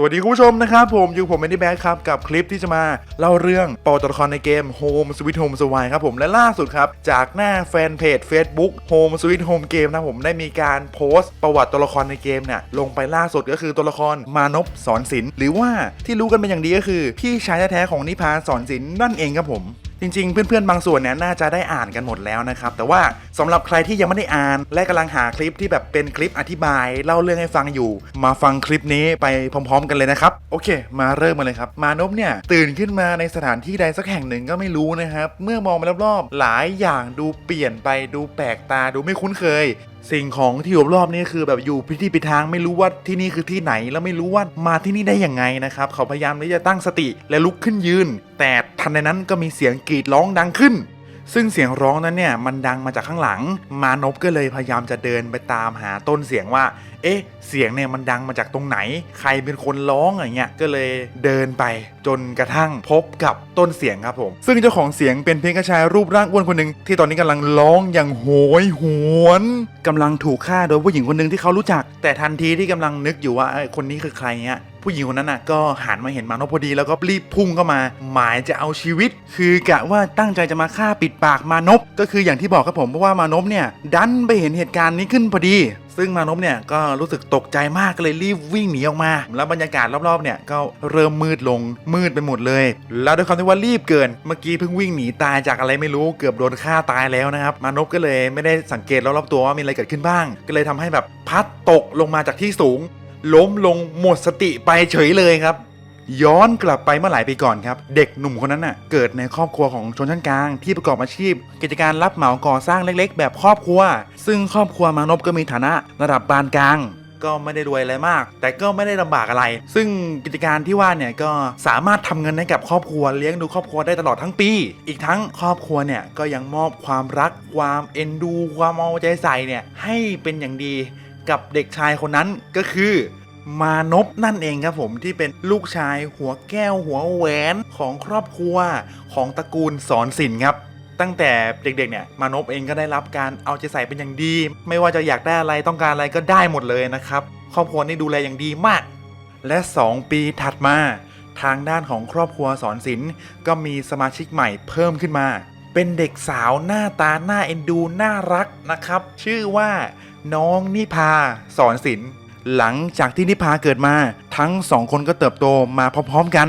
สวัสดีคุณผู้ชมนะครับผมอยู่ผมเมนดี้แบ็คครับกับคลิปที่จะมาเล่าเรื่องปอตัวละครในเกม Home Sweet Home s w i ครับผมและล่าสุดครับจากหน้าแฟนเพจ Facebook Home Sweet Home Game นะผมได้มีการโพสต์ประวัติตัวละครในเกมเนี่ยลงไปล่าสุดก็คือตัวละครมานพสอนศิลป์หรือว่าที่รู้กันเป็นอย่างดีก็คือ พี่ชายแท้ๆของนิพาสอนศิลป์นั่นเองครับผม จริงๆ เพื่อนๆ บางส่วนเนี่ยน่าจะได้อ่านกันหมดแล้วนะครับ แต่ว่าสำหรับใครที่ยังไม่ได้อ่าน และกำลังหาคลิปที่แบบเป็นคลิปอธิบาย เล่าเรื่องให้ฟังอยู่ มาฟังคลิปนี้ไปพร้อม ๆ กันเลยนะครับ โอเค มาเริ่มกันเลยครับ มานพเนี่ยตื่นขึ้นมาในสถานที่ใดสักแห่งหนึ่งก็ไม่รู้นะครับ เมื่อมองไปรอบๆ หลายอย่างดูเปลี่ยนไปดูแปลกตาดูไม่คุ้นเคย สิ่งของที่อยู่รอบนี่คือแบบอยู่พิธีปิทางไม่รู้ว่าที่นี่คือที่ไหนแล้วไม่รู้ว่ามาที่นี่ได้ยังไงนะครับเขาพยายามที่จะตั้งสติและลุกขึ้นยืน แต่ทันใดนั้นก็มีเสียงกรีดร้องดังขึ้น ซึ่งเสียงร้องนั้นเนี่ยมันดังมาจากข้างหลัง มานพก็เลยพยายามจะเดินไปตามหาต้นเสียงว่า เอ๊ะ เสียงเนี่ยมันดังมาจากตรงไหน ใครเป็นคนร้องอย่างเงี้ย ก็เลยเดินไปจนกระทั่งพบกับต้นเสียงครับผม ซึ่งเจ้าของเสียงเป็นเพียงกระชายรูปร่างอ้วนคนหนึ่งที่ตอนนี้กำลังร้องอย่างโหยหวนกำลังถูกฆ่าโดยผู้หญิงคนหนึ่งที่เขารู้จัก แต่ทันทีที่กำลังนึกอยู่ว่าคนนี้คือใครเงี้ย ผู้หญิงคนนั้นน่ะก็หันมาเห็นมานพพอดีแล้วก็รีบพุ่งเข้ามา หมายจะเอาชีวิต คือกะว่าตั้งใจจะมาฆ่าปิดปากมานพก็คืออย่างที่บอกครับผมเพราะว่ามานพเนี่ยดันไปเห็นเหตุการณ์นี้ขึ้นพอดี ซึ่งมานพเนี่ยก็รู้สึกตกใจมากก็เลยรีบวิ่งหนีออกมา แล้วบรรยากาศรอบๆเนี่ยก็เริ่มมืดลงมืดไปหมดเลย แล้วด้วยความที่ว่ารีบเกินเมื่อกี้เพิ่งวิ่งหนีตายจากอะไรไม่รู้เกือบโดนฆ่าตายแล้วนะครับมานพก็เลยไม่ได้สังเกตรอบๆตัวว่ามีอะไรเกิดขึ้นบ้าง ก็เลยทำให้แบบพัดตกลงมาจากที่สูง ล้มลงหมดสติไปเฉยเลยครับ ย้อนกลับไปเมื่อหลายปีก่อนครับ เด็กหนุ่มคนนั้นน่ะเกิดในครอบครัวของชนชั้นกลาง ที่ประกอบอาชีพ กิจการรับเหมาก่อสร้างเล็ก ๆ แบบครอบครัว ซึ่งครอบครัวมานพก็มีฐานะระดับปานกลางก็ไม่ได้รวยอะไรมาก แต่ก็ไม่ได้ลำบากอะไร ซึ่งกิจการที่ว่าเนี่ยก็สามารถทำเงินให้กับครอบครัวเลี้ยงดูครอบครัวได้ตลอดทั้งปี อีกทั้งครอบครัวเนี่ยก็ยังมอบความรัก ความเอ็นดู ความเอาใจใส่เนี่ยให้เป็นอย่างดี กับเด็กชายคนนั้นก็คือมานพนั่นเองครับผมที่เป็นลูกชายหัวแก้วหัวแหวนของครอบครัวของตระกูลสอนสินครับ ตั้งแต่เด็กๆเนี่ยมานพเองก็ได้รับการเอาใจใส่เป็นอย่างดี ไม่ว่าจะอยากได้อะไรต้องการอะไรก็ได้หมดเลยนะครับครอบครัวนี่ดูแลอย่างดีมาก และ 2 ปีถัดมา ทางด้านของครอบครัวสอนศิลป์ก็มีสมาชิกใหม่เพิ่มขึ้นมา เป็นเด็กสาวหน้าตาหน้าเอ็นดูน่ารักนะครับ ชื่อว่า น้องนิพาสอนศิลป์หลังจากที่นิพาเกิดมา ทั้งสองคนก็เติบโตมาพร้อมๆกัน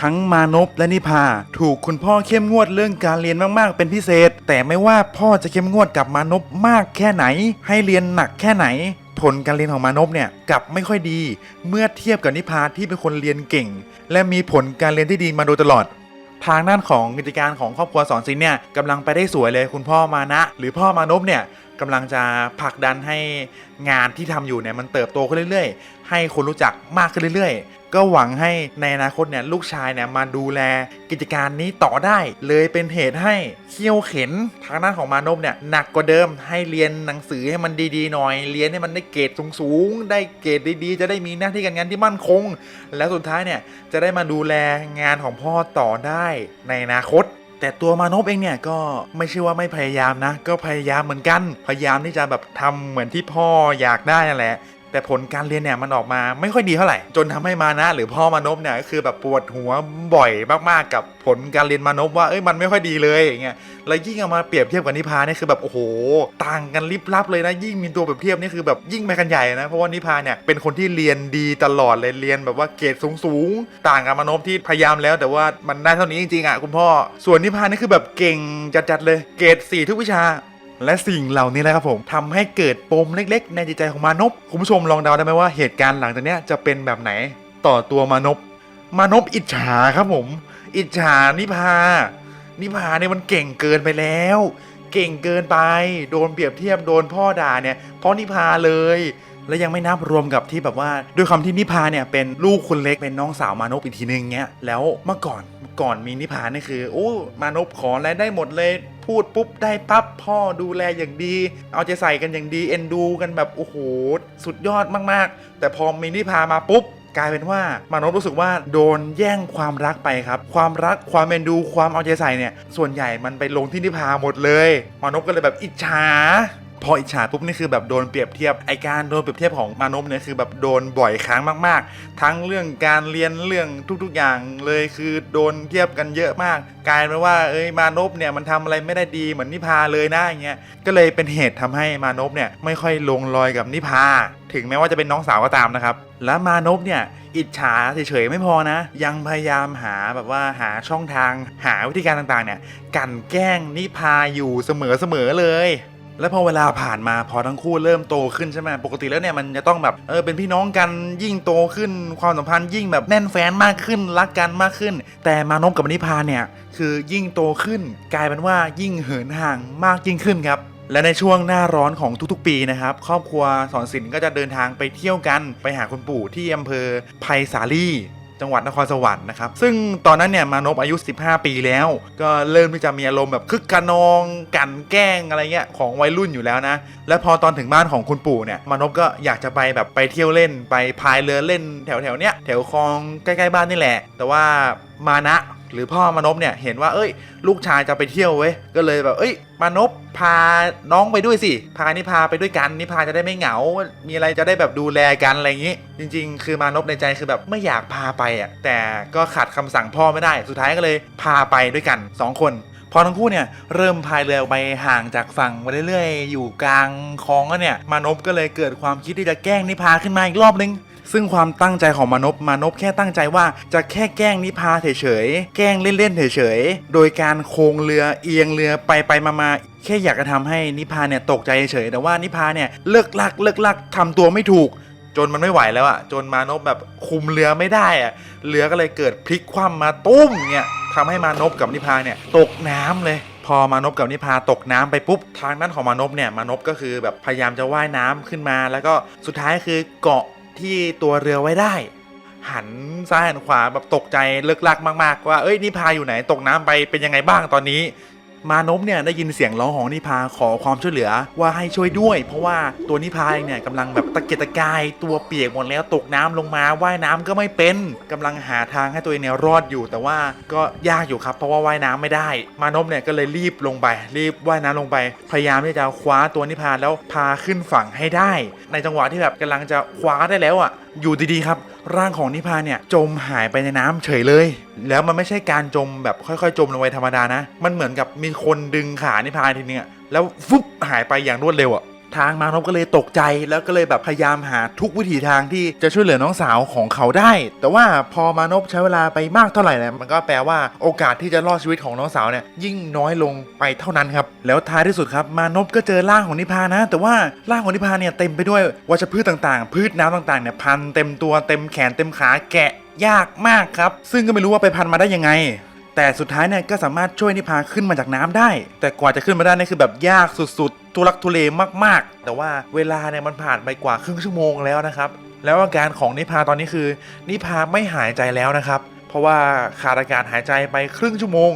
ทั้งมานพและนิพา ถูกคุณพ่อเข้มงวดเรื่องการเรียนมากๆ เป็นพิเศษ แต่ไม่ว่าพ่อจะเข้มงวดกับมานพมากแค่ไหน ให้เรียนหนักแค่ไหน ผลการเรียนของมานพเนี่ยกลับไม่ค่อยดี เมื่อเทียบกับนิพาที่เป็นคนเรียนเก่ง และมีผลการเรียนที่ดีมาโดยตลอดทางด้านของกิจการของครอบครัวสอนศิลป์เนี่ยกำลังไปได้สวยเลยคุณพ่อมานะ หรือพ่อมานพเนี่ย กำลังจะผลักดันให้งานที่ทำอยู่เนี่ยมันเติบโตขึ้นเรื่อย ๆ ให้คนรู้จักมากขึ้นเรื่อย ๆ ก็หวังให้ในอนาคตเนี่ยลูกชายเนี่ยมาดูแลกิจการนี้ต่อได้ เลยเป็นเหตุให้เขี่ยวเข็นทางด้านของมานพเนี่ยหนักกว่าเดิมให้เรียนหนังสือให้มันดีๆหน่อย เรียนให้มันได้เกรดสูงๆได้เกรดดีๆ จะได้มีหน้าที่การงานที่มั่นคง แล้วสุดท้ายเนี่ยจะได้มาดูแลงานของพ่อต่อได้ในอนาคต แต่ตัวมานพเองเนี่ยก็ไม่ใช่ว่าไม่พยายามนะ ก็พยายามเหมือนกัน พยายามที่จะแบบทำเหมือนที่พ่ออยากได้นั่นแหละ แต่ผลการเรียนเนี่ยมันออกมาไม่ค่อยดีเท่าไหร่ จนทำให้มานะ หรือพ่อมานพเนี่ยก็คือแบบปวดหัวบ่อยมากๆกับผลการเรียนมานพว่าเอ้ยมันไม่ค่อยดีเลยอย่างเงี้ยแล้วยิ่งเอามาเปรียบเทียบกับนิพาเนี่ยคือแบบโอ้โหต่างกันลิบลับเลยนะยิ่งมีตัวเปรียบเทียบนี่คือแบบยิ่งไปกันใหญ่นะเพราะว่านิพาเนี่ยเป็นคนที่เรียนดีตลอดเลยเรียนแบบว่าเกรดสูงๆต่างกับมานพที่พยายามแล้ว แต่ว่ามันได้เท่านี้จริงๆอะคุณพ่อส่วนนิพานี่คือแบบเก่งจัดๆเลยเกรดสี่ทุกวิชา และสิ่งเหล่านี้แหละครับผมทำให้เกิดปมเล็ก ๆ ในจิตใจของมานพคุณผู้ชมลองเดาได้ไหมว่าเหตุการณ์หลังจากนี้จะเป็นแบบไหนต่อตัวมานพมานพอิจฉาครับผม อิจฉานิพา นิพาเนี่ยมันเก่งเกินไปแล้ว เก่งเกินไป โดนเปรียบเทียบโดนพ่อด่าเนี่ยเพราะนิพาเลยและยังไม่นับรวมกับที่แบบว่า ด้วยคำที่นิพาเนี่ยเป็นลูกคนเล็กเป็นน้องสาวมานพอีกทีนึงเงี้ยแล้วเมื่อก่อน ก่อนมีนิพาเนี่คือโอ้มานพขออะไรได้หมดเลยพูดปุ๊บได้ปั๊บพ่อดูแลอย่างดี เอาใจใส่กันอย่างดีเอ็นดูกันแบบโอ้โหสุดยอดมากๆ แต่พอมีนิพามาปุ๊บกลายเป็นว่ามานพรู้สึกว่าโดนแย่งความรักไปครับ ความรักความเอ็นดูความเอาใจใส่เนี่ย ส่วนใหญ่มันไปลงที่นิพาหมดเลย มานพก็เลยแบบอิจฉา พออิจฉาปุ๊บนี่คือแบบโดนเปรียบเทียบไอการโดนเปรียบเทียบของมานพเนี่ยคือแบบโดนบ่อยครั้งมากๆ ทั้งเรื่องการเรียนเรื่องทุกๆอย่างเลยคือโดนเทียบกันเยอะมาก กลายเป็นว่าเอ้ยมานพเนี่ยมันทำอะไรไม่ได้ดีเหมือนนิพาเลยนะอย่างเงี้ยก็เลยเป็นเหตุทำให้มานพเนี่ยไม่ค่อยลงรอยกับนิพา ถึงแม้ว่าจะเป็นน้องสาวก็ตามนะครับและมานพเนี่ยอิจฉาเฉยๆไม่พอนะ ยังพยายามหาแบบว่าหาช่องทางหาวิธีการต่างๆเนี่ยกันแกล้งนิพาอยู่เสมอๆเลย แล้วพอเวลาผ่านมาพอทั้งคู่เริ่มโตขึ้นใช่ไหมปกติแล้วเนี่ยมันจะต้องแบบเออเป็นพี่น้องกันยิ่งโตขึ้นความสัมพันธ์ยิ่งแบบแน่นแฟนมากขึ้นรักกันมากขึ้น แต่มานพกับนิพาเนี่ยคือยิ่งโตขึ้น กลายเป็นว่ายิ่งเหินห่างมากยิ่งขึ้นครับและในช่วงหน้าร้อนของทุกๆ ปีนะครับ ครอบครัวสอนศิลป์ก็จะเดินทางไปเที่ยวกันไปหาคุณปู่ที่อำเภอไผ่สาลี จังหวัดนครสวรรค์นะครับซึ่งตอนนั้นเนี่ยมานพอายุ 15 ปีแล้ว ก็เริ่มที่จะมีอารมณ์แบบคึกกันองกันแกล้งอะไรเงี้ยของวัยรุ่นอยู่แล้วนะ และพอตอนถึงบ้านของคุณปู่เนี่ยมานพก็อยากจะไปแบบไปเที่ยวเล่นไปพายเรือเล่นแถวแถวเนี้ยแถวคลองใกล้ๆบ้านนี่แหละ แต่ว่ามานะ หรือพ่อมานพเนี่ยเห็นว่าเอ้ย ลูกชายจะไปเที่ยวเว้ยก็เลยแบบเอ้ยมานพพาน้องไปด้วยสิพานิพาไปด้วยกันนิพาจะได้ไม่เหงา มีอะไรจะได้แบบดูแลกันอะไรอย่างนี้ จริง ๆ คือมานพในใจคือแบบไม่อยากพาไปอะแต่ก็ขัดคำสั่งพ่อไม่ได้ สุดท้ายก็เลยพาไปด้วยกันสองคนพอทั้งคู่เนี่ยเริ่มพายเรือไปห่างจากฝั่งไปเรื่อยๆ อยู่กลางคลองแล้วเนี่ยมานพก็เลยเกิดความคิดที่จะแกล้งนิพาขึ้นมาอีกรอบนึง ซึ่งความตั้งใจของมานพมานพแค่ตั้งใจว่าจะแค่แกล้งนิพาเฉยๆ แกล้งเล่นๆเฉยๆ โดยการโค้งเรือเอียงเรือไปไปๆมาๆแค่อยากจะทำให้นิพาเนี่ยตกใจเฉยๆแต่ว่านิพาเนี่ยเลิกลักเลิกลักทำตัวไม่ถูก จนมันไม่ไหวแล้วอะจนมานพแบบคุมเรือไม่ได้อะเรือก็เลยเกิดพลิกคว่ำมาตุ้มเนี่ยทำให้มานพกับนิพาเนี่ยตกน้ำเลยพอมานพกับนิพาตกน้ำไปปุ๊บทางด้านของมานพเนี่ยมานพก็คือแบบพยายามจะว่ายน้ำขึ้นมา แล้วก็สุดท้ายคือเกาะ ที่ตัวเรือไว้ได้ หันซ้ายหันขวาแบบตกใจเลิกลักมาก ๆ ว่าเอ้ยนิพายอยู่ไหนตกน้ำไปเป็นยังไงบ้างตอนนี้ มานพเนี่ยได้ยินเสียงร้องของนิพาขอความช่วยเหลือว่าให้ช่วยด้วย เพราะว่าตัวนิพาเองเนี่ยกำลังแบบตะเกียกตะกายตัวเปียกหมดแล้วตกน้ำลงมาว่ายน้ำก็ไม่เป็นกำลังหาทางให้ตัวเองเนี่ยรอดอยู่ แต่ว่าก็ยากอยู่ครับ เพราะว่าว่ายน้ำไม่ได้ มานพเนี่ยก็เลยรีบลงไป รีบว่ายน้ำลงไป พยายามที่จะคว้าตัวนิพาแล้วพาขึ้นฝั่งให้ได้ ในจังหวะที่แบบกำลังจะคว้าได้แล้วอะอยู่ดีๆครับ ร่างของนิพาเนี่ยจมหายไปในน้ำเฉยเลย แล้วมันไม่ใช่การจมแบบค่อยๆ จมลงไปธรรมดานะ มันเหมือนกับมีคนดึงขานิพาทีเนี้ยแล้วฟุบหายไปอย่างรวดเร็วอะ ทางมานพก็เลยตกใจแล้วก็เลยแบบพยายามหาทุกวิถีทางที่จะช่วยเหลือน้องสาวของเขาได้ แต่ว่าพอมานพใช้เวลาไปมากเท่าไหร่เนี่ยมันก็แปลว่าโอกาสที่จะรอดชีวิตของน้องสาวเนี่ยยิ่งน้อยลงไปเท่านั้นครับแล้วท้ายที่สุดครับมานพก็เจอร่างของนิพานะ แต่ว่าร่างของนิพาเนี่ยเต็มไปด้วยวัชพืชต่างๆ พืชน้ำต่างๆเนี่ยพันเต็มตัวเต็มแขนเต็มขาแกะยากมากครับ ซึ่งก็ไม่รู้ว่าไปพันมาได้ยังไง แต่สุดท้ายเนี่ยก็สามารถช่วยนิพาขึ้นมาจากน้ำได้ แต่กว่าจะขึ้นมาได้นี่คือแบบยากสุดๆ ทุลักทุเลมากๆ แต่ว่าเวลาเนี่ยมันผ่านไปกว่าครึ่งชั่วโมงแล้วนะครับ แล้วอาการของนิพาตอนนี้คือ นิพาไม่หายใจแล้วนะครับ เพราะว่าขาดอากาศหายใจไปครึ่งชั่วโมง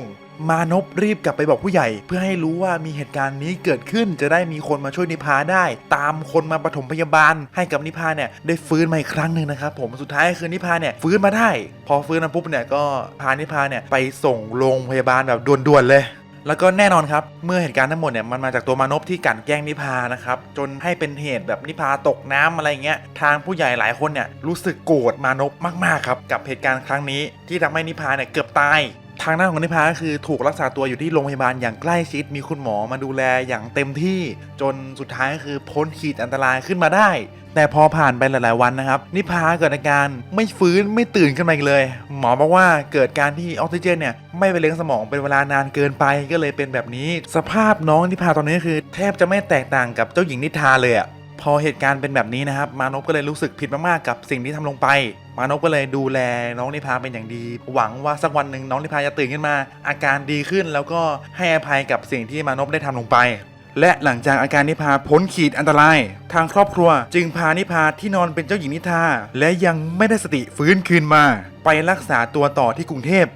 มานพรีบกลับไปบอกผู้ใหญ่ เพื่อให้รู้ว่ามีเหตุการณ์นี้เกิดขึ้นจะได้มีคนมาช่วยนิพาได้ ตามคนมาปฐมพยาบาล ให้กับนิพาเนี่ยได้ฟื้นมาอีกครั้งหนึ่งนะครับผมสุดท้ายคือนิพาเนี่ยฟื้นมาได้ พอฟื้นมาปุ๊บเนี่ยก็พานิพาเนี่ยไปส่งโรงพยาบาลแบบด่วนๆเลยแล้วก็แน่นอนครับ เมื่อเหตุการณ์ทั้งหมดเนี่ยมันมาจากตัวมานพที่กั่นแกล้งนิพานะครับ จนให้เป็นเหตุแบบนิพาตกน้ำอะไรเงี้ยทางผู้ใหญ่หลายคนเนี่ยรู้สึกโกรธมานพมากๆครับ กับเหตุการณ์ครั้งนี้ที่ทำให้นิพาเนี่ยเกือบตาย ทางด้านของนิพาก็คือถูกรักษาตัวอยู่ที่โรงพยาบาลอย่างใกล้ชิด มีคุณหมอมาดูแลอย่างเต็มที่จนสุดท้ายก็คือพ้นขีดอันตรายขึ้นมาได้ แต่พอผ่านไปหลาย ๆ วันนะครับ นิพาเกิดอาการไม่ฟื้นไม่ตื่นขึ้นมาอีกเลย หมอบอกว่าเกิดการที่ออกซิเจนเนี่ยไม่ไปเลี้ยงสมองเป็นเวลานานเกินไปก็เลยเป็นแบบนี้ สภาพน้องนิพาตอนนี้คือ แทบจะไม่แตกต่างกับเจ้าหญิงนิทาเลยอะพอเหตุการณ์เป็นแบบนี้นะครับ มานพก็เลยรู้สึกผิดมาก ๆ กับสิ่งที่ทำลงไป มานพก็เลยดูแลน้องนิพาเป็นอย่างดี หวังว่าสักวันหนึ่งน้องนิพาจะตื่นขึ้นมา อาการดีขึ้นแล้วก็ให้อภัยกับสิ่งที่มานพได้ทำลงไป และหลังจากอาการนิพาพ้นขีดอันตราย ทางครอบครัว จึงพานิพาที่นอนเป็นเจ้าหญิงนิทา และยังไม่ได้สติฟื้นคืนมา ไปรักษาตัวต่อที่กรุงเทพ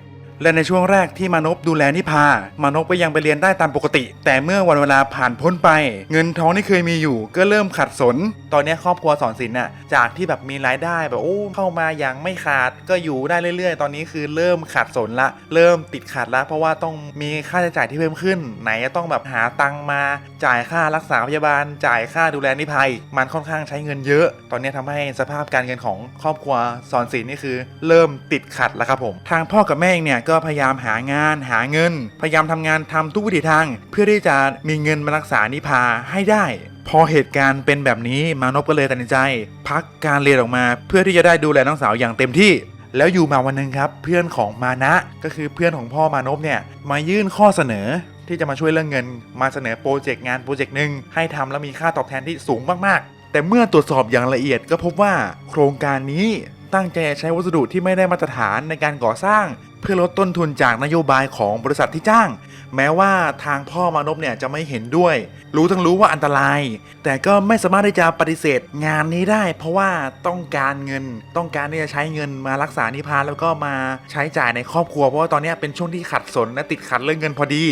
และในช่วงแรกที่มานพดูแลนิพามานพก็ยังไปเรียนได้ตามปกติ แต่เมื่อวันเวลาผ่านพ้นไป เงินทองที่เคยมีอยู่ก็เริ่มขัดสน ตอนนี้ครอบครัวสอนศิลป์น่ะจากที่แบบมีรายได้แบบโอ้เข้ามาอย่างไม่ขาดก็อยู่ได้เรื่อย ๆ ตอนนี้คือเริ่มขัดสนละ เริ่มติดขัดละ เพราะว่าต้องมีค่าใช้จ่ายที่เพิ่มขึ้น ไหนจะต้องแบบหาตังมาจ่ายค่ารักษาพยาบาล จ่ายค่าดูแลนิพายมันค่อนข้างใช้เงินเยอะ ตอนนี้ทำให้สภาพการเงินของครอบครัวสอนศิลป์นี่คือ เริ่มติดขัดแล้วครับผม ทางพ่อกับแม่เนี่ยก็พยายามหางานหาเงิน พยายามทำงานทำทุกวิถีทาง เพื่อที่จะมีเงินมารักษานิพาให้ได้ พอเหตุการณ์เป็นแบบนี้มานพก็เลยตัดสินใจ พักการเรียนออกมา เพื่อที่จะได้ดูแลน้องสาวอย่างเต็มที่แล้วอยู่มาวันหนึ่งครับ เพื่อนของมานะก็คือเพื่อนของพ่อมานพเนี่ยมายื่นข้อเสนอที่จะมาช่วยเรื่องเงิน มาเสนอโปรเจกต์งานโปรเจกต์หนึ่งให้ทำแล้วมีค่าตอบแทนที่สูงมากๆ แต่เมื่อตรวจสอบอย่างละเอียดก็พบว่า โครงการนี้ตั้งใจใช้วัสดุที่ไม่ได้มาตรฐานในการก่อสร้าง เพื่อลดต้นทุนจากนโยบายของบริษัทที่จ้าง แม้ว่าทางพ่อมานพเนี่ยจะไม่เห็นด้วย รู้ทั้งรู้ว่าอันตราย แต่ก็ไม่สามารถที่จะปฏิเสธงานนี้ได้ เพราะว่าต้องการเงิน ต้องการที่จะใช้เงินมารักษานิพาแล้วก็มาใช้จ่ายในครอบครัวเพราะว่าตอนนี้เป็นช่วงที่ขัดสนและติดขัดเรื่องเงินพอดี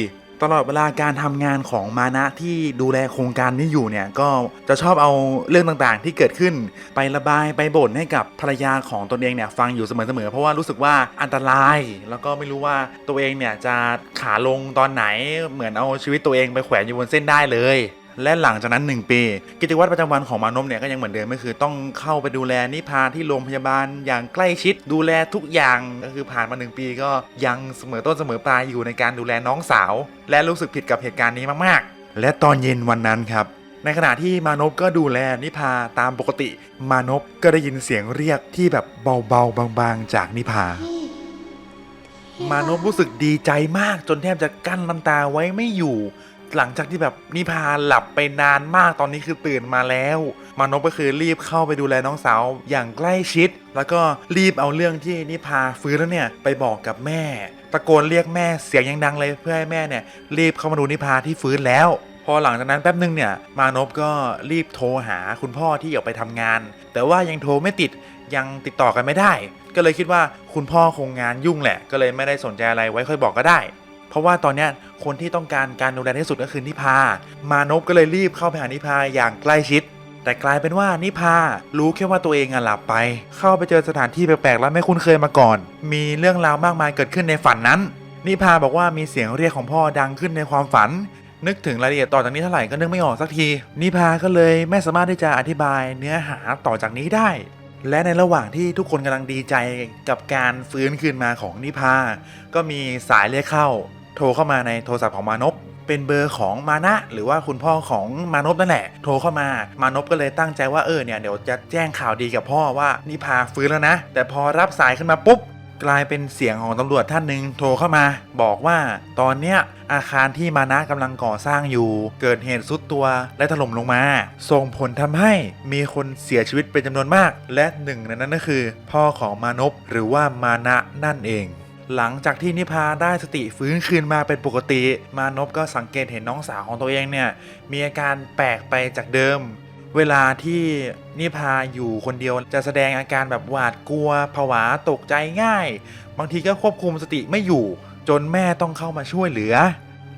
ตลอดเวลาการทำงานของมานะที่ดูแลโครงการนี้อยู่เนี่ยก็จะชอบเอาเรื่องต่างๆ ที่เกิดขึ้นไประบายไปบ่นให้กับภรรยาของตนเองเนี่ยฟังอยู่เสมอๆเพราะว่ารู้สึกว่าอันตราย แล้วก็ไม่รู้ว่าตัวเองเนี่ยจะขาลงตอนไหนเหมือนเอาชีวิตตัวเองไปแขวนอยู่บนเส้นได้เลย และหลังจากนั้น 1 ปี กิจวัตรประจำวันของมานพเนี่ยก็ยังเหมือนเดิมก็คือ ต้องเข้าไปดูแลนิพาที่โรงพยาบาลอย่างใกล้ชิดดูแลทุกอย่างก็คือผ่านมา 1 ปีก็ยังเสมอต้นเสมอปลายอยู่ในการดูแลน้องสาว และรู้สึกผิดกับเหตุการณ์นี้มากๆ และตอนเย็นวันนั้นครับในขณะที่มานพก็ดูแลนิพาตามปกติ มานพก็ได้ยินเสียงเรียกที่แบบเบาๆบางๆ จากนิพามานพรู้สึกดีใจมากจนแทบจะกั้นน้ำตาไว้ไม่อยู่ หลังจากที่แบบนิพาหลับไปนานมากตอนนี้คือตื่นมาแล้ว มานพก็คือรีบเข้าไปดูแลน้องสาวอย่างใกล้ชิด แล้วก็รีบเอาเรื่องที่นิพาฟื้นแล้วเนี่ยไปบอกกับแม่ ตะโกนเรียกแม่เสียงยังดังเลยเพื่อให้แม่เนี่ยรีบเข้ามาดูนิพาที่ฟื้นแล้ว พอหลังจากนั้นแป๊บนึงเนี่ยมานพก็รีบโทรหาคุณพ่อที่ออกไปทำงาน แต่ว่ายังโทรไม่ติดยังติดต่อกันไม่ได้ ก็เลยคิดว่าคุณพ่อคงงานยุ่งแหละ ก็เลยไม่ได้สนใจอะไรไว้ค่อยบอกก็ได้ เพราะว่าตอนนี้คนที่ต้องการการดูแลที่สุดก็คือนิพามานพก็เลยรีบเข้าไปหานิพาอย่างใกล้ชิด แต่กลายเป็นว่านิพารู้แค่ว่าตัวเองอะหลับไป เข้าไปเจอสถานที่แปลกๆและไม่คุ้นเคยมาก่อน มีเรื่องราวมากมายเกิดขึ้นในฝันนั้น นิพาบอกว่ามีเสียงเรียกของพ่อดังขึ้นในความฝันนึกถึงรายละเอียดต่อจากนี้เท่าไหร่ก็นึกไม่ออกสักที นิพาก็เลยไม่สามารถที่จะอธิบายเนื้อหาต่อจากนี้ได้ และในระหว่างที่ทุกคนกำลังดีใจกับการฟื้นคืนมาของนิพา ก็มีสายเรียกเข้า โทรเข้ามาในโทรศัพท์ของมานพเป็นเบอร์ของมานะ หรือว่าคุณพ่อของมานพนั่นแหละ โทรเข้ามามานพก็เลยตั้งใจว่าเออเนี่ยเดี๋ยวจะแจ้งข่าวดีกับพ่อว่านิพาฟื้นแล้วนะ แต่พอรับสายขึ้นมาปุ๊บกลายเป็นเสียงของตำรวจท่านหนึ่งโทรเข้ามา บอกว่าตอนเนี้ยอาคารที่มานะกำลังก่อสร้างอยู่ เกิดเหตุสุดตัวและถล่มลงมา ส่งผลทำให้มีคนเสียชีวิตเป็นจำนวนมาก และหนึ่งในนั้นก็คือ พ่อของมานพหรือว่ามานะนั่นเอง หลังจากที่นิพาได้สติฟื้นคืนมาเป็นปกติ มานพก็สังเกตเห็นน้องสาวของตัวเองเนี่ยมีอาการแปลกไปจากเดิม เวลาที่นิพาอยู่คนเดียวจะแสดงอาการแบบหวาดกลัวผวาตกใจง่าย บางทีก็ควบคุมสติไม่อยู่ จนแม่ต้องเข้ามาช่วยเหลือ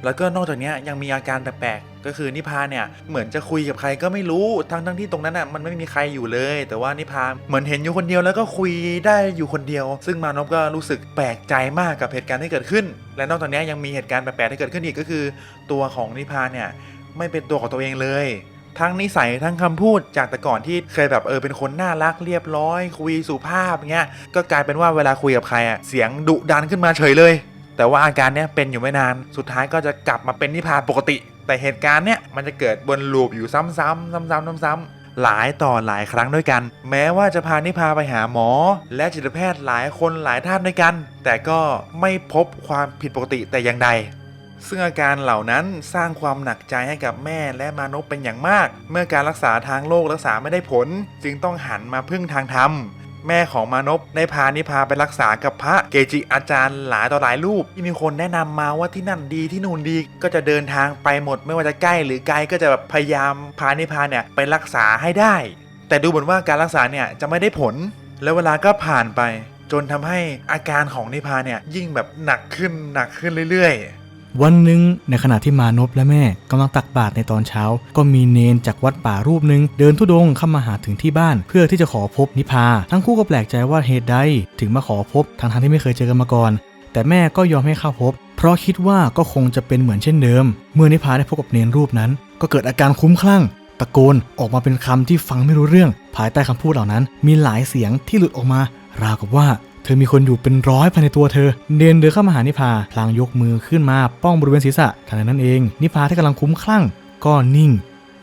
แล้วก็นอกจากนี้ยังมีอาการแปลกๆก็คือนิพาเนี่ยเหมือนจะคุยกับใครก็ไม่รู้ทั้งทั้งที่ตรงนั้นอะมันไม่มีใครอยู่เลย แต่ว่านิพาเหมือนเห็นอยู่คนเดียวแล้วก็คุยได้อยู่คนเดียว ซึ่งมานพก็รู้สึกแปลกใจมากกับเหตุการณ์ที่เกิดขึ้น และนอกจากนี้ยังมีเหตุการณ์แปลกๆที่เกิดขึ้นอีกก็คือ ตัวของนิพาเนี่ยไม่เป็นตัวของตัวเองเลยทั้งนิสัยทั้งคำพูดจากแต่ก่อนที่เคยแบบเออเป็นคนน่ารักเรียบร้อย คุยสุภาพเงี้ยก็กลายเป็นว่าเวลาคุยกับใครอะเสียงดุดันขึ้นมาเฉยเลย แต่ว่าอาการเนี้ยเป็นอยู่ไม่นาน สุดท้ายก็จะกลับมาเป็นนิพาปกติ แต่เหตุการณ์เนี้ยมันจะเกิดบนลูปอยู่ซ้ำๆซ้ำๆซ้ำๆหลายต่อหลายครั้งด้วยกัน แม้ว่าจะพานิพาไปหาหมอ และจิตแพทย์หลายคนหลายท่านด้วยกัน แต่ก็ไม่พบความผิดปกติแต่อย่างใด ซึ่งอาการเหล่านั้นสร้างความหนักใจให้กับแม่และมานพเป็นอย่างมาก เมื่อการรักษาทางโลกรักษาไม่ได้ผล จึงต้องหันมาพึ่งทางธรรม แม่ของมานพได้พานิพาไปรักษากับพระเกจิอาจารย์หลายต่อหลายรูป ที่มีคนแนะนำมาว่าที่นั่นดีที่นู่นดีก็จะเดินทางไปหมดไม่ว่าจะใกล้หรือไกลก็จะแบบพยายามพานิพาเนี่ยไปรักษาให้ได้ แต่ดูเหมือนว่าการรักษาเนี่ยจะไม่ได้ผล แล้วเวลาก็ผ่านไป จนทำให้อาการของนิพาเนี่ยยิ่งแบบหนักขึ้นหนักขึ้นเรื่อยๆ วันหนึ่งในขณะที่มานพและแม่กำลังตักบาตรในตอนเช้า ก็มีเนนจากวัดป่ารูปหนึ่งเดินทุดงเข้ามาหาถึงที่บ้าน เพื่อที่จะขอพบนิพา ทั้งคู่ก็แปลกใจว่าเหตุใดถึงมาขอพบทั้งทที่ไม่เคยเจอกันมาก่อน แต่แม่ก็ยอมให้เข้าพบ เพราะคิดว่าก็คงจะเป็นเหมือนเช่นเดิม เมื่อนิพาได้พบกับเนนรูปนั้น ก็เกิดอาการคุ้มคลั่งตะโกนออกมาเป็นคำที่ฟังไม่รู้เรื่อง ภายใต้คำพูดเหล่านั้น มีหลายเสียงที่หลุดออกมาราวกับว่า ธอมีคนอยู่เป็นร้อยภายในตัวเธอ เดินเดินเข้ามาหานิพาพลางยกมือขึ้นมาป้องบริเวณศีรษะทันใดนั้นเอง นิพาที่กำลังคุ้มคลั่ง ก็นิ่ง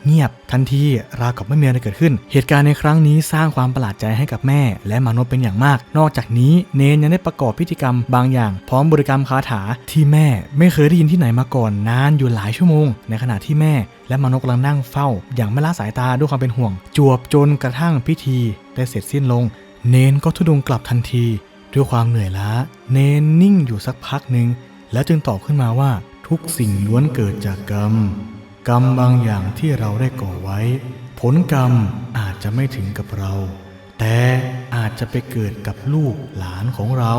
เงียบทันทีราวกับไม่มีอะไรเกิดขึ้น เหตุการณ์ในครั้งนี้สร้างความประหลาดใจให้กับแม่ และมานพเป็นอย่างมาก นอกจากนี้เนนยังได้ประกอบพิธีกรรมบางอย่าง พร้อมบริกรรมคาถาที่แม่ไม่เคยได้ยินที่ไหนมาก่อนนานอยู่หลายชั่วโมง ในขณะที่แม่ และมานพกำลังนั่งเฝ้า อย่างไม่ละสายตาด้วยความเป็นห่วง จวบจนกระทั่งพิธีได้เสร็จสิ้นลง เนนก็ทุดงกลับทันที ด้วยความเหนื่อยล้า เนนนิ่งอยู่สักพักหนึ่งแล้วจึงตอบขึ้นมาว่าทุกสิ่งล้วนเกิดจากกรรม กรรมบางอย่างที่เราได้ก่อไว้ ผลกรรมอาจจะไม่ถึงกับเรา แต่อาจจะไปเกิดกับลูกหลานของเรา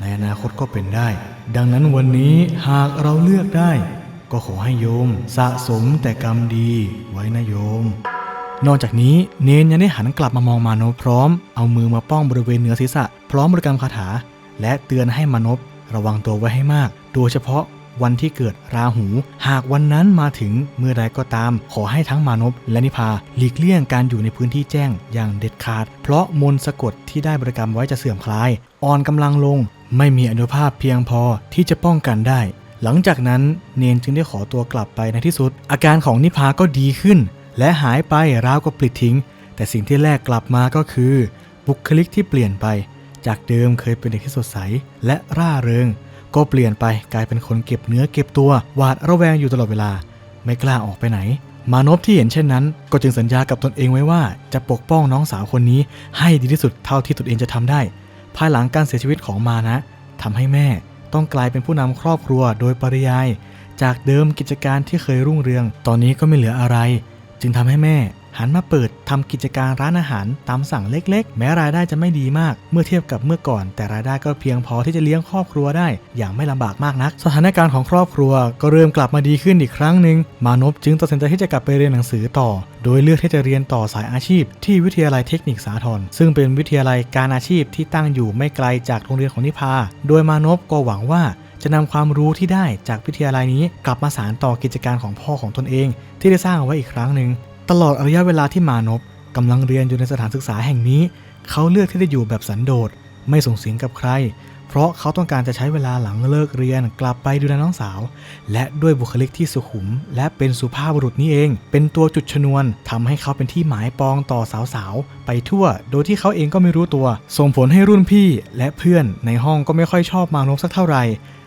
ในอนาคตก็เป็นได้ ดังนั้นวันนี้หากเราเลือกได้ ก็ขอให้โยมสะสมแต่กรรมดีไว้นะโยม นอกจากนี้เนนยังได้หันกลับมามองมานพพร้อม เอามือมาป้องบริเวณเหนือศีรษะ พร้อมบริกรรมคาถา และเตือนให้มานพระวังตัวไว้ให้มาก โดยเฉพาะวันที่เกิดราหู หากวันนั้นมาถึงเมื่อใดก็ตาม ขอให้ทั้งมานพและนิพาหลีกเลี่ยงการอยู่ในพื้นที่แจ้งอย่างเด็ดขาด เพราะมนสะกดที่ได้บริกรรมไว้จะเสื่อมคลาย อ่อนกำลังลง ไม่มีอนุภาพเพียงพอที่จะป้องกันได้ หลังจากนั้นเนนจึงได้ขอตัวกลับไปในที่สุด อาการของนิพาก็ดีขึ้น และหายไปราวกับปลิดทิ้ง แต่สิ่งที่แรกกลับมาก็คือ บุคลิกที่เปลี่ยนไป จากเดิมเคยเป็นเด็กที่สดใส และร่าเริง ก็เปลี่ยนไปกลายเป็นคนเก็บเนื้อเก็บตัวหวาดระแวงอยู่ตลอดเวลา ไม่กล้าออกไปไหน มานพที่เห็นเช่นนั้น ก็จึงสัญญากับตนเองไว้ว่าจะปกป้องน้องสาวคนนี้ให้ดีที่สุดเท่าที่ตนเองจะทำได้ ภายหลังการเสียชีวิตของมานะทำให้แม่ต้องกลายเป็นผู้นำครอบครัวโดยปริยาย จากเดิมกิจการที่เคยรุ่งเรือง ตอนนี้ก็ไม่เหลืออะไร จึงทำให้แม่หันมาเปิดทำกิจการร้านอาหารตามสั่งเล็กๆ แม้รายได้จะไม่ดีมาก เมื่อเทียบกับเมื่อก่อน แต่รายได้ก็เพียงพอที่จะเลี้ยงครอบครัวได้ อย่างไม่ลำบากมากนัก สถานการณ์ของครอบครัวก็เริ่มกลับมาดีขึ้นอีกครั้งหนึ่งมานพจึงตัดสินใจที่จะกลับไปเรียนหนังสือต่อ โดยเลือกที่จะเรียนต่อสายอาชีพ ที่วิทยาลัยเทคนิคสาทรซึ่งเป็นวิทยาลัยการอาชีพที่ตั้งอยู่ไม่ไกลจากโรงเรียนของนิพา โดยมานพก็หวังว่า จะนำความรู้ที่ได้จากวิทยาลัยนี้ กลับมาสานต่อกิจการของพ่อของตนเอง ที่ได้สร้างเอาไว้อีกครั้งหนึ่งตลอดระยะเวลาที่มานพกำลังเรียนอยู่ในสถานศึกษาแห่งนี้ เขาเลือกที่จะอยู่แบบสันโดษไม่ส่งเสียงกับใคร เพราะเขาต้องการจะใช้เวลาหลังเลิกเรียนกลับไปดูแลน้องสาว และด้วยบุคลิกที่สุขุม และเป็นสุภาพบุรุษนี้เอง เป็นตัวจุดชนวนทำให้เขาเป็นที่หมายปองต่อสาวๆ ไปทั่ว โดยที่เขาเองก็ไม่รู้ตัว ส่งผลให้รุ่นพี่และเพื่อนในห้องก็ไม่ค่อยชอบมานพสักเท่าไหร่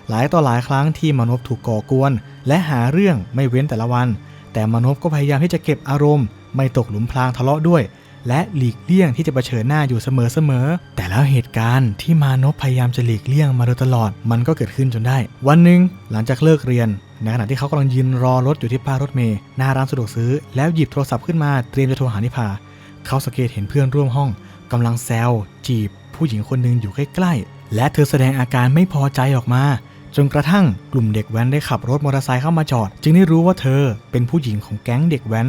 หลายต่อหลายครั้งที่มานพถูกก่อกวน และหาเรื่องไม่เว้นแต่ละวัน แต่มานพก็พยายามที่จะเก็บอารมณ์ ไม่ตกหลุมพรางทะเลาะด้วย และหลีกเลี่ยงที่จะเผชิญหน้าอยู่เสมอๆแต่แล้วเหตุการณ์ที่มานพพยายามจะหลีกเลี่ยงมาโดยตลอด มันก็เกิดขึ้นจนได้ วันหนึ่งหลังจากเลิกเรียนในขณะที่เขากำลังยืนรอรถอยู่ที่ป้ายรถเมล์หน้าร้านสะดวกซื้อ แล้วหยิบโทรศัพท์ขึ้นมาเตรียมจะโทรหานิพาเขาสังเกตเห็นเพื่อนร่วมห้องกำลังแซวจีบ ผู้หญิงคนหนึ่งอยู่ใกล้ๆและเธอแสดงอาการไม่พอใจออกมา จนกระทั่งกลุ่มเด็กแว้นได้ขับรถมอเตอร์ไซค์เข้ามาจอด จึงได้รู้ว่าเธอเป็นผู้หญิงของแก๊งเด็กแว้น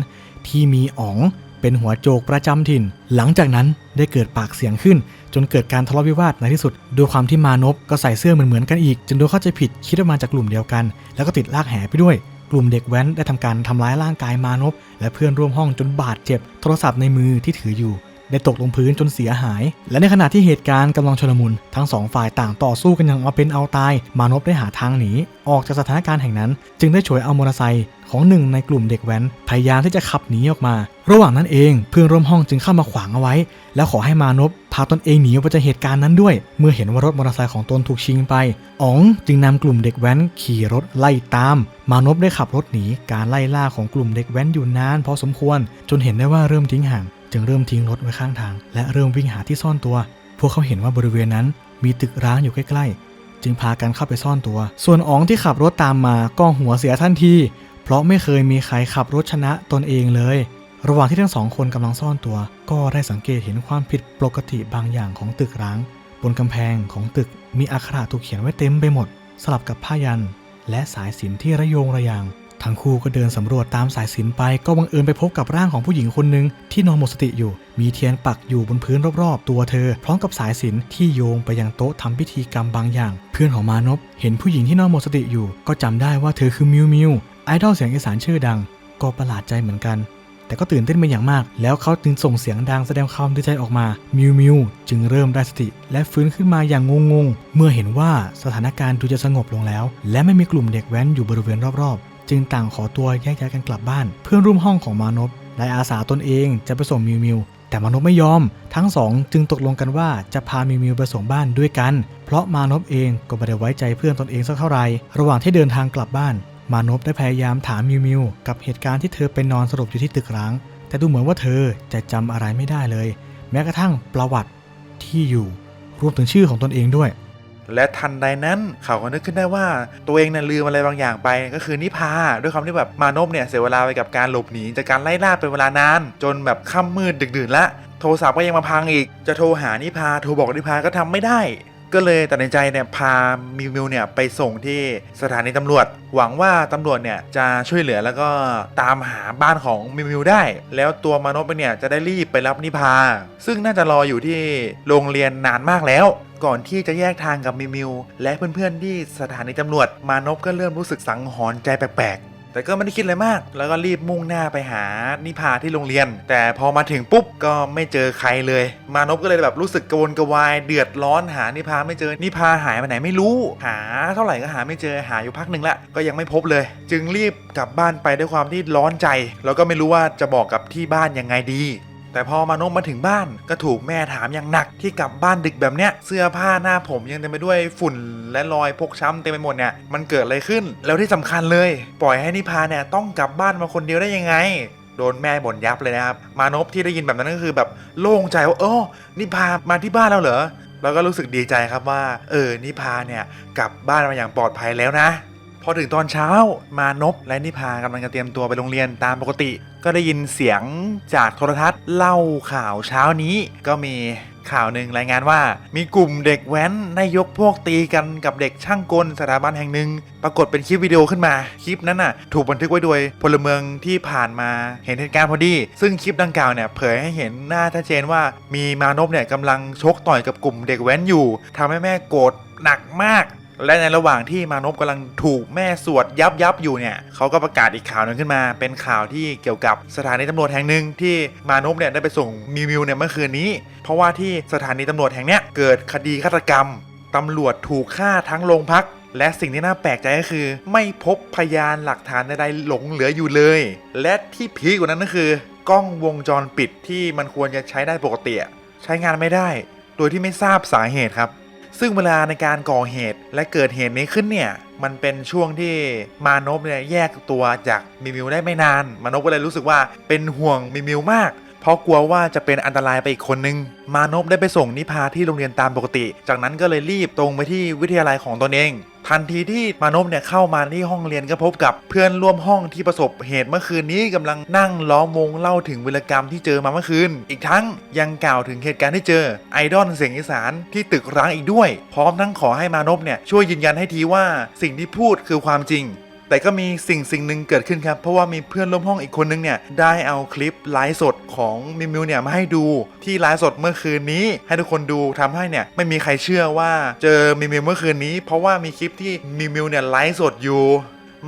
ที่มีอ๋องเป็นหัวโจกประจำถิ่น หลังจากนั้นได้เกิดปากเสียงขึ้น จนเกิดการทะเลาะวิวาทในที่สุดด้วยความที่มานพก็ใส่เสื้อเหมือนๆกันอีกจึงโดนเข้าใจผิดคิดว่ามาจากกลุ่มเดียวกัน แล้วก็ติดลากแหไปด้วยกลุ่มเด็กแว้นได้ทำการทำร้ายร่างกายมานพและเพื่อนร่วมห้องจนบาดเจ็บ โทรศัพท์ในมือที่ถืออยู่ ได้ตกลงพื้นจนเสียหาย และในขณะที่เหตุการณ์กำลังชลมุน ทั้งสองฝ่ายต่างต่อสู้กันอย่างเอาเป็นเอาตาย มานพได้หาทางหนีออกจากสถานการณ์แห่งนั้น จึงได้ฉวยเอามอเตอร์ไซค์ของหนึ่งในกลุ่มเด็กแว้นพยายามที่จะขับหนีออกมา ระหว่างนั้นเองเพื่อนร่วมห้องจึงเข้ามาขวางเอาไว้ แล้วขอให้มานพพาตนเองหนีออกจากเหตุการณ์นั้นด้วย เมื่อเห็นว่ารถมอเตอร์ไซค์ของตนถูกชิงไปอ๋องจึงนำกลุ่มเด็กแว้นขี่รถไล่ตาม มานพได้ขับรถหนีการไล่ล่าของกลุ่มเด็กแว้นอยู่นานพอสมควร จนเห็นได้ว่าเริ่มทิ้งห่าง จึงเริ่มทิ้งรถไว้ข้างทาง และเริ่มวิ่งหาที่ซ่อนตัว พวกเขาเห็นว่าบริเวณนั้นมีตึกร้างอยู่ใกล้ๆ จึงพากันเข้าไปซ่อนตัว ส่วนอ๋องที่ขับรถตามมาก็หัวเสียทันทีเพราะไม่เคยมีใครขับรถชนะตนเองเลย ระหว่างที่ทั้งสองคนกำลังซ่อนตัว ก็ได้สังเกตเห็นความผิดปกติบางอย่างของตึกร้าง บนกำแพงของตึกมีอักขระถูกเขียนไว้เต็มไปหมด สลับกับผ้ายัน และสายสินที่ระโยงระยาง ทั้งคู่ก็เดินสำรวจตามสายสินไปก็บังเอิญไปพบกับร่างของผู้หญิงคนหนึ่งที่นอนหมดสติอยู่ มีเทียนปักอยู่บนพื้นรอบๆ ตัวเธอ พร้อมกับสายสินที่โยงไปยังโต๊ะทำพิธีกรรมบางอย่าง เพื่อนของมานพเห็นผู้หญิงที่นอนหมดสติอยู่ ก็จำได้ว่าเธอคือมิวมิวไอดอลเสียงอีสานชื่อดัง ก็ประหลาดใจเหมือนกัน แต่ก็ตื่นเต้นเป็นอย่างมาก แล้วเขาจึงส่งเสียงดังแสดงความดีใจออกมามิวมิวจึงเริ่มได้สติ และฟื้นขึ้นมาอย่างงงๆเมื่อเห็นว่าสถานการณ์ดูจะสงบลงแล้ว และไม่มีกลุ่มเด็กแว้นอยู่บริเวณรอบๆ จึงต่างขอตัวแยกย้ายกันกลับบ้าน เพื่อนร่วมห้องของมานพและอาสาตนเองจะไปส่งมิวมิวแต่มานพไม่ยอม ทั้งสองจึงตกลงกันว่าจะพามิวมิวไปส่งบ้านด้วยกัน เพราะมานพเองก็ไม่ได้ไว้ใจเพื่อนตนเองสักเท่าไหร่ระหว่างที่เดินทางกลับบ้าน มานพได้พยายามถามมิวมิวกับเหตุการณ์ที่เธอไปนอนสลบอยู่ที่ตึกร้าง แต่ดูเหมือนว่าเธอจะจำอะไรไม่ได้เลย แม้กระทั่งประวัติที่อยู่รวมถึงชื่อของตนเองด้วย และทันใดนั้นเขาก็นึกขึ้นได้ว่าตัวเองเนี่ยลืมอะไรบางอย่างไป ก็คือนิพาด้วยความที่แบบมานพเนี่ยเสียเวลาไปกับการหลบหนีจากการไล่ล่าเป็นเวลานาน จนแบบค่ำมืดดึกดื่นละโทรศัพท์ก็ยังมาพังอีก จะโทรหานิพาโทรบอกนิพาก็ทำไม่ได้ ก็เลยตัดสินใจเนี่ยพามิวมิวเนี่ยไปส่งที่สถานีตำรวจ หวังว่าตำรวจเนี่ยจะช่วยเหลือแล้วก็ตามหาบ้านของมิวมิวได้ แล้วตัวมานพเนี่ยจะได้รีบไปรับนิพา ซึ่งน่าจะรออยู่ที่โรงเรียนนานมากแล้วก่อนที่จะแยกทางกับมิวมิว และเพื่อนๆที่สถานีตำรวจมานพก็เริ่มรู้สึกสังหรณ์ใจแปลกๆ แต่ก็ไม่ได้คิดอะไรมาก แล้วก็รีบมุ่งหน้าไปหานิพาที่โรงเรียน แต่พอมาถึงปุ๊บก็ไม่เจอใครเลย มานพก็เลยแบบรู้สึกกระวนกระวาย เดือดร้อนหานิพาไม่เจอ นิพาหายไปไหนไม่รู้ หาเท่าไหร่ก็หาไม่เจอ หาอยู่พักหนึ่งละ ก็ยังไม่พบเลย จึงรีบกลับบ้านไปด้วยความที่ร้อนใจ แล้วก็ไม่รู้ว่าจะบอกกับที่บ้านยังไงดี แต่พอมานพมาถึงบ้านก็ถูกแม่ถามอย่างหนักที่กลับบ้านดึกแบบเนี้ยเสื้อผ้าหน้าผมยังเต็มไปด้วยฝุ่นและรอยพกช้ำเต็มไปหมดเนี่ยมันเกิดอะไรขึ้น แล้วที่สำคัญเลย ปล่อยให้นิพาเนี่ยต้องกลับบ้านมาคนเดียวได้ยังไงโดนแม่บ่นยับเลยนะครับ มานพที่ได้ยินแบบนั้นก็คือแบบโล่งใจว่าเออนิพามาที่บ้านแล้วเหรอ แล้วก็รู้สึกดีใจครับว่า เออนิพาเนี่ยกลับบ้านมาอย่างปลอดภัยแล้วนะ พอถึงตอนเช้ามานพและนิพากำลังจะเตรียมตัวไปโรงเรียนตามปกติ ก็ได้ยินเสียงจากโทรทัศน์เล่าข่าวเช้านี้ก็มีข่าวหนึ่งรายงานว่า มีกลุ่มเด็กแว้นได้ยกพวกตีกันกับเด็กช่างกลสถาบันแห่งหนึ่ง ปรากฏเป็นคลิปวิดีโอขึ้นมา คลิปนั้นน่ะ ถูกบันทึกไว้โดยพลเมืองที่ผ่านมาเห็นเหตุการณ์พอดี ซึ่งคลิปดังกล่าวเนี่ยเผยให้เห็นหน้าชัดเจนว่ามีมานพเนี่ยกำลังชกต่อยกับกลุ่มเด็กแว้นอยู่ทำให้แม่โกรธหนักมาก และในระหว่างที่มานพกำลังถูกแม่สวดยับยับอยู่เนี่ยเขาก็ประกาศอีกข่าวหนึงขึ้นมา เป็นข่าวที่เกี่ยวกับสถานีตำรวจแห่งหนึ่งที่มานพเนี่ยได้ไปส่งมิวมิวเนี่ยเมื่อคืนนี้ เพราะว่าที่สถานีตำรวจแห่งเนี้ยเกิดคดีฆาตกรรมตำรวจถูกฆ่าทั้งโรงพัก และสิ่งที่น่าแปลกใจก็คือ ไม่พบพยานหลักฐานใดๆหลงเหลืออยู่เลย และที่พีคกว่านั้นก็คือกล้องวงจรปิดที่มันควรจะใช้ได้ปกติใช้งานไม่ได้ โดยที่ไม่ทราบสาเหตุครับ ซึ่งเวลาในการก่อเหตุและเกิดเหตุนี้ขึ้นเนี่ย มันเป็นช่วงที่มานพเนี่ยแยกตัวจากมิมิวได้ไม่นาน มานพก็เลยรู้สึกว่าเป็นห่วงมิมิวมาก เพราะกลัวว่าจะเป็นอันตรายไปอีกคนนึง มานพได้ไปส่งนิพาที่โรงเรียนตามปกติ จากนั้นก็เลยรีบตรงไปที่วิทยาลัยของตนเอง ทันทีที่มานพเนี่ยเข้ามาที่ห้องเรียนก็พบกับเพื่อนร่วมห้องที่ประสบเหตุเมื่อคืนนี้กำลังนั่งล้อมวงเล่าถึงวิรกรรมที่เจอมาเมื่อคืน อีกทั้งยังกล่าวถึงเหตุการณ์ที่เจอไอดอลเสียงอีสานที่ตึกร้างอีกด้วย พร้อมทั้งขอให้มานพเนี่ยช่วยยืนยันให้ทีว่าสิ่งที่พูดคือความจริง แต่ก็มีสิ่งสิ่งหนึ่งเกิดขึ้นครับ เพราะว่ามีเพื่อนร่วมห้องอีกคนนึงเนี่ยได้เอาคลิปไลฟ์สดของมิวมิวเนี่ยมาให้ดูที่ไลฟ์สดเมื่อคืนนี้ให้ทุกคนดูทำให้เนี่ยไม่มีใครเชื่อว่าเจอมิวมิวเมื่อคืนนี้ เพราะว่ามีคลิปที่มิวมิวเนี่ยไลฟ์สดอยู่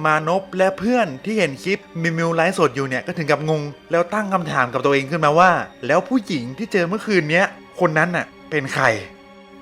มานพและเพื่อนที่เห็นคลิปมิมิวไลฟ์สดอยู่เนี่ยก็ถึงกับงง แล้วตั้งคำถามกับตัวเองขึ้นมาว่า แล้วผู้หญิงที่เจอเมื่อคืนเนี้ยคนนั้นน่ะเป็นใคร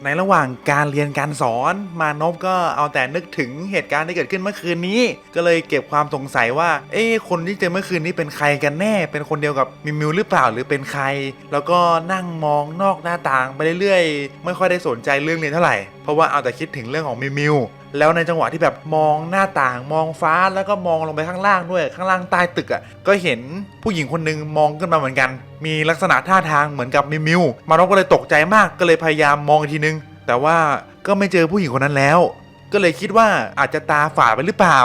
ในระหว่างการเรียนการสอนมานพก็เอาแต่นึกถึงเหตุการณ์ที่เกิดขึ้นเมื่อคืนนี้ ก็เลยเก็บความสงสัยว่า เอ๊ะคนที่เจอเมื่อคืนนี้เป็นใครกันแน่ เป็นคนเดียวกับมิมิวหรือเปล่าหรือเป็นใคร แล้วก็นั่งมองนอกหน้าต่างไปเรื่อยๆ ไม่ค่อยได้สนใจเรื่องเรียนเท่าไหร่เพราะว่าเอาแต่คิดถึงเรื่องของมิมิว แล้วในจังหวะที่แบบมองหน้าต่างมองฟ้าแล้วก็มองลงไปข้างล่างด้วยข้างล่างใต้ตึกอะ่ะก็เห็นผู้หญิงคนหนึงมองขึ้นมาเหมือนกัน มีลักษณะท่าทางเหมือนกับมิมิวมานพก็เลยตกใจมากก็เลยพยายามมองอีกทีนึง แต่ว่าก็ไม่เจอผู้หญิงคนนั้นแล้ว ก็เลยคิดว่าอาจจะตาฝาดไปหรือเปล่า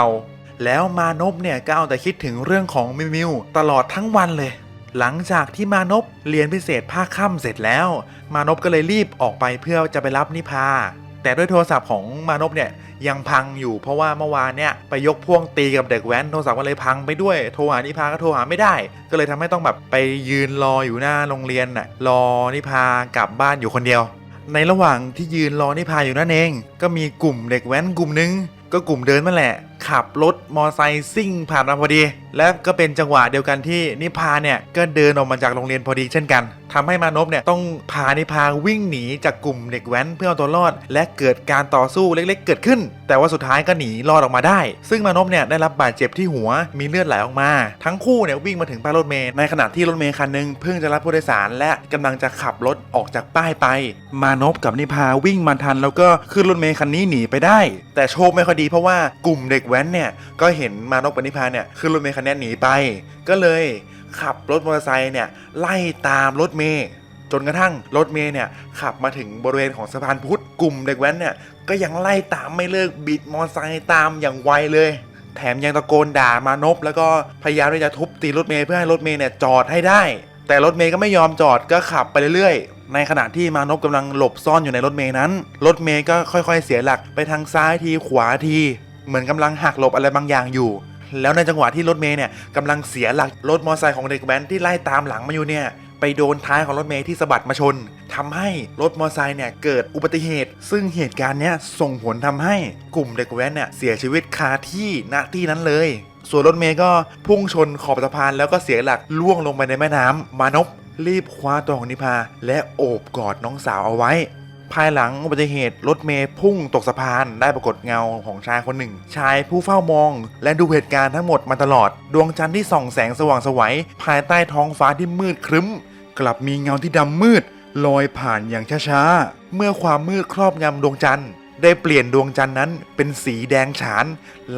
แล้วมานพเนี่ยก็เอาแต่คิดถึงเรื่องของมิมิวตลอดทั้งวันเลยหลังจากที่มานพเรียนพิเศษภาคค่ำเสร็จแล้ว มานพก็เลยรีบออกไปเพื่อจะไปรับนิพา แต่ด้วยโทรศัพท์ของมานพเนี่ยยังพังอยู่ เพราะว่าเมื่อวานเนี่ยไปยกพ่วงตีกับเด็กแว้นโทรศัพท์ก็เลยพังไปด้วยโทรหานิพาก็โทรหาไม่ได้ ก็เลยทำให้ต้องแบบไปยืนรออยู่หน้าโรงเรียนน่ะรอนิพากลับบ้านอยู่คนเดียว ในระหว่างที่ยืนรอนิพาอยู่นั่นเอง ก็มีกลุ่มเด็กแว้นกลุ่มนึง ก็กลุ่มเดินมาแหละ ขับรถมอไซค์ซิ่งผ่านมาพอดี และก็เป็นจังหวะเดียวกันที่นิพาเนี่ยก็เดินออกมาจากโรงเรียนพอดีเช่นกันทำให้มานพเนี่ยต้องพานิพาวิ่งหนีจากกลุ่มเด็กแว้นเพื่อเอาตัวรอด และเกิดการต่อสู้เล็ก ๆ เกิดขึ้น แต่ว่าสุดท้ายก็หนีรอดออกมาได้ ซึ่งมานพเนี่ยได้รับบาดเจ็บที่หัวมีเลือดไหลออกมา ทั้งคู่เนี่ยวิ่งมาถึงป้ายรถเมล์ในขณะที่รถเมล์คันหนึงเพิ่งจะรับผู้โดยสารและกำลังจะขับรถออกจากป้ายไป มานพกับนิพาวิ่งมาทัน แล้วก็ขึ้นรถเมล์คันนี้หนีไปได้ แต่โชคไม่ค่อยดีเพราะว่ากลุ่มเด็กแว้นเนี่ยก็เห็นมานพกับนิพาเนี่ยขึ้นรถเมล์คันนี้หนีไป ก็เลยขับรถมอเตอร์ไซค์เนี่ยไล่ตามรถเมล์จนกระทั่งรถเมล์เนี่ยขับมาถึงบริเวณของสะพานพุทธกลุ่มเด็กแว้นเนี่ยก็ยังไล่ตามไม่เลิกบิดมอเตอร์ไซค์ตามอย่างไวเลย แถมยังตะโกนด่ามานพแล้วก็พยายามที่จะทุบตีรถเมล์เพื่อให้รถเมล์เนี่ยจอดให้ได้ แต่รถเมย์ก็ไม่ยอมจอดก็ขับไปเรื่อยๆในขณะที่มานพกำลังหลบซ่อนอยู่ในรถเมย์นั้น รถเมย์ก็ค่อยๆเสียหลักไปทางซ้ายทีขวาที เหมือนกำลังหักหลบอะไรบางอย่างอยู่ แล้วในจังหวะที่รถเมย์เนี่ยกำลังเสียหลักรถมอเตอร์ไซค์ของเด็กแว้นที่ไล่ตามหลังมาอยู่เนี่ยไปโดนท้ายของรถเมย์ที่สะบัดมาชนทำให้รถมอเตอร์ไซค์เนี่ยเกิดอุบัติเหตุ ซึ่งเหตุการณ์เนี้ยส่งผลทำให้กลุ่มเด็กแว้นเนี่ยเสียชีวิตคาที่ณที่นั้นเลย ส่วนรถเมย์ก็พุ่งชนขอบสะพานแล้วก็เสียหลักล่วงลงไปในแม่น้ำมานพรีบคว้าตัวของนิพาและโอบกอดน้องสาวเอาไว้ ภายหลังอุบัติเหตุรถเมย์พุ่งตกสะพานได้ปรากฏเงาของชายคนหนึ่ง ชายผู้เฝ้ามอง และดูเหตุการณ์ทั้งหมดมาตลอด ดวงจันทร์ที่ส่องแสงสว่างสวัยภายใต้ท้องฟ้าที่มืดครึ้ม กลับมีเงาที่ดำมืดลอยผ่านอย่างช้าๆ เมื่อความมืดครอบงำดวงจันทร์ ได้เปลี่ยนดวงจันทร์นั้นเป็นสีแดงฉาน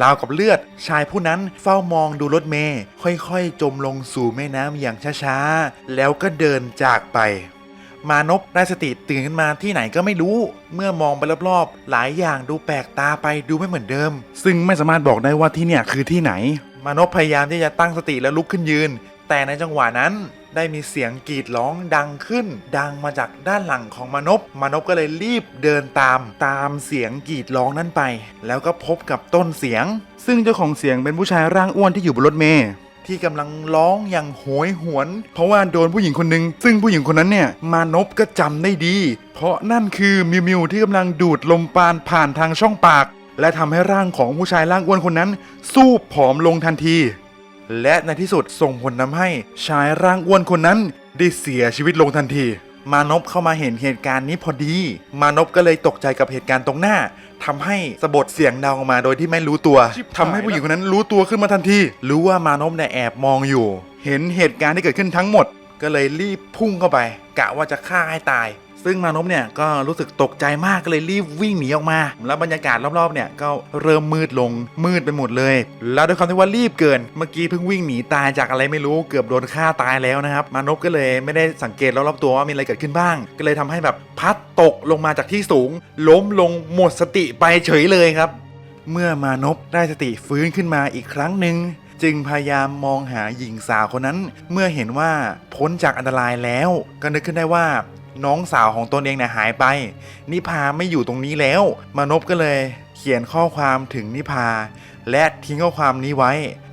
ราวกับเลือด ชายผู้นั้นเฝ้ามองดูรถเมย์ค่อยๆ จมลงสู่แม่น้ำอย่างช้าๆ แล้วก็เดินจากไป มานพได้สติตื่นขึ้นมาที่ไหนก็ไม่รู้ เมื่อมองไปรอบๆ หลายอย่างดูแปลกตาไปดูไม่เหมือนเดิม ซึ่งไม่สามารถบอกได้ว่าที่เนี่ยคือที่ไหน มานพพยายามที่จะตั้งสติและลุกขึ้นยืน แต่ในจังหวะนั้นได้มีเสียงกรีดร้องดังขึ้น ดังมาจากด้านหลังของมานพมานพก็เลยรีบเดินตามตามเสียงกรีดร้องนั้นไป แล้วก็พบกับต้นเสียง ซึ่งเจ้าของเสียงเป็นผู้ชายร่างอ้วนที่อยู่บนรถเมล์ ที่กำลังร้องอย่างโหยหวน เพราะว่าโดนผู้หญิงคนหนึ่งซึ่งผู้หญิงคนนั้นเนี่ยมานพก็จำได้ดี เพราะนั่นคือมิวมิวที่กำลังดูดลมปานผ่านทางช่องปาก และทำให้ร่างของผู้ชายร่างอ้วนคนนั้น สู้ผอมลงทันที และในที่สุดส่งผลทำให้ชายร่างอ้วนคนนั้นได้เสียชีวิตลงทันที มานพเข้ามาเห็นเหตุการณ์นี้พอดี มานพก็เลยตกใจกับเหตุการณ์ตรงหน้าทำให้สะบดเสียงดังออกมาโดยที่ไม่รู้ตัวทำให้ผู้หญิงคนนั้นรู้ตัวขึ้นมาทันทีรู้ว่ามานพเนี่ยแอบมองอยู่ เห็นเหตุการณ์ที่เกิดขึ้นทั้งหมด ก็เลยรีบพุ่งเข้าไป กะว่าจะฆ่าให้ตาย ซึ่งมานพเนี่ยก็รู้สึกตกใจมากก็เลยรีบวิ่งหนีออกมา แล้วบรรยากาศรอบๆเนี่ยก็เริ่มมืดลงมืดไปหมดเลย แล้วด้วยความที่ว่ารีบเกิน เมื่อกี้เพิ่งวิ่งหนีตายจากอะไรไม่รู้เกือบโดนฆ่าตายแล้วนะครับ มานพก็เลยไม่ได้สังเกตรอบๆตัวว่ามีอะไรเกิดขึ้นบ้าง ก็เลยทำให้แบบพัดตกลงมาจากที่สูง ล้มลงหมดสติไปเฉยเลยครับ เมื่อมานพได้สติฟื้นขึ้นมาอีกครั้งหนึ่งจึงพยายามมองหาหญิงสาวคนนั้น เมื่อเห็นว่าพ้นจากอันตรายแล้ว ก็นึกขึ้นได้ว่า น้องสาวของตนเองเนี่ยหายไป นิพาไม่อยู่ตรงนี้แล้ว มานพก็เลย เขียนข้อความถึงนิพา และทิ้งข้อความนี้ไว้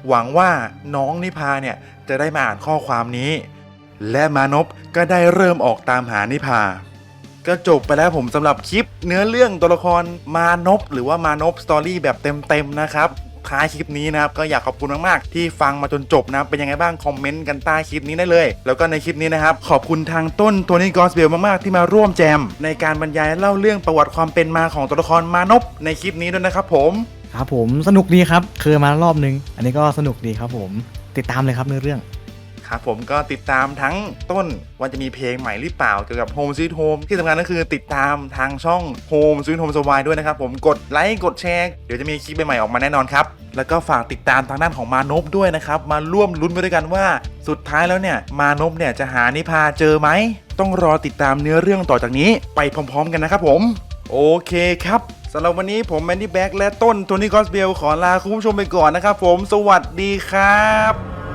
หวังว่าน้องนิพาเนี่ยจะได้มาอ่านข้อความนี้ และมานพก็ได้เริ่มออกตามหานิพาก็จบไปแล้วผมสำหรับคลิปเนื้อเรื่องตัวละครมานพหรือว่ามานพสตอรี่แบบเต็มๆนะครับ ท้ายคลิปนี้นะครับก็อยากขอบคุณมากๆ ที่ฟังมาจนจบนะเป็นยังไงบ้างคอมเมนต์กันใต้คลิปนี้ได้เลย แล้วก็ในคลิปนี้นะครับขอบคุณทางต้นตัวนี้กอสเบลมากๆที่มาร่วมแจม ในการบรรยายเล่าเรื่องประวัติความเป็นมาของตัวละครมานพในคลิปนี้ด้วยนะครับผมครับผมสนุกดีครับเคยมารอบนึง อันนี้ก็สนุกดีครับผมติดตามเลยครับเนื้อเรื่อง ครับผมก็ติดตามทั้งต้นว่าจะมีเพลงใหม่หรือเปล่าเกี่ยวกับ Home Sweet Home ที่สำคัญก็คือติดตามทางช่อง Home Sweet Home s w i ด้วยนะครับผมกดไลค์กดแชร์เดี๋ยวจะมีคลิปใหม่ๆออกมาแน่นอนครับแล้วก็ฝากติดตามทางด้านของมานพด้วยนะครับมาร่วมลุ้นไปด้วยกันว่า สุดท้ายแล้วเนี่ยมานพเนี่ยจะหานิพาเจอไหมต้องรอติดตามเนื้อเรื่องต่อจากนี้ไปพร้อม ๆ กันนะครับผมโอเคครับสำหรับวันนี้ผมแมนดี้แบ็กและต้นโทนี่กอสเบลขอลาคุณผู้ชมไปก่อนนะครับผม สวัสดีครับ